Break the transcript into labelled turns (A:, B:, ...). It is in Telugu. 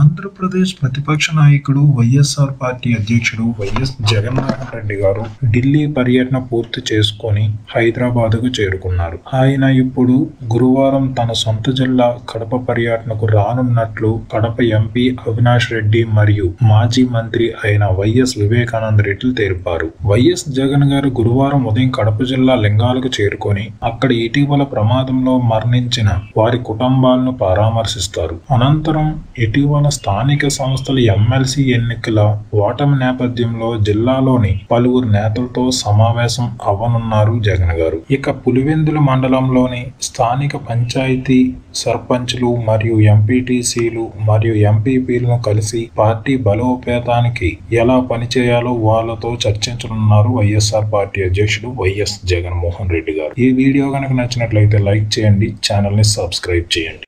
A: ఆంధ్రప్రదేశ్ ప్రతిపక్ష నాయకుడు వైఎస్ఆర్ పార్టీ అధ్యక్షుడు వైఎస్ జగన్మోహన్ రెడ్డి గారు ఢిల్లీ పర్యటన పూర్తి చేసుకొని హైదరాబాద్కు చేరుకున్నారు. ఆయన ఇప్పుడు గురువారం తన సొంత జిల్లా కడప పర్యటనకు రానున్నట్లు కడప ఎంపీ అవినాష్ రెడ్డి మరియు మాజీ మంత్రి అయిన వైఎస్ వివేకానంద రెడ్డి తెలిపారు. వైఎస్ జగన్ గారు గురువారం ఉదయం కడప జిల్లా లింగాలకు చేరుకొని అక్కడ ఇటీవల ప్రమాదంలో మరణించిన వారి కుటుంబాలను పరామర్శిస్తారు. అనంతరం ఇటీవల స్థానిక సంస్థల ఎమ్మెల్సీ ఎన్నికల ఓటమి నేపథ్యంలో జిల్లాలోని పలువురు నేతలతో సమావేశం అవ్వనున్నారు జగన్ గారు. ఇక పులివెందుల మండలంలోని స్థానిక పంచాయతీ సర్పంచ్లు మరియు ఎంపీటీసీలు మరియు ఎంపీపీలను కలిసి పార్టీ బలోపేతానికి ఎలా పనిచేయాలో వాళ్ళతో చర్చించనున్నారు వైఎస్ఆర్ పార్టీ అధ్యక్షుడు వైఎస్ జగన్మోహన్ రెడ్డి గారు. ఈ వీడియో కనుక నచ్చినట్లయితే లైక్ చేయండి ఛానల్ని సబ్స్క్రైబ్ చేయండి.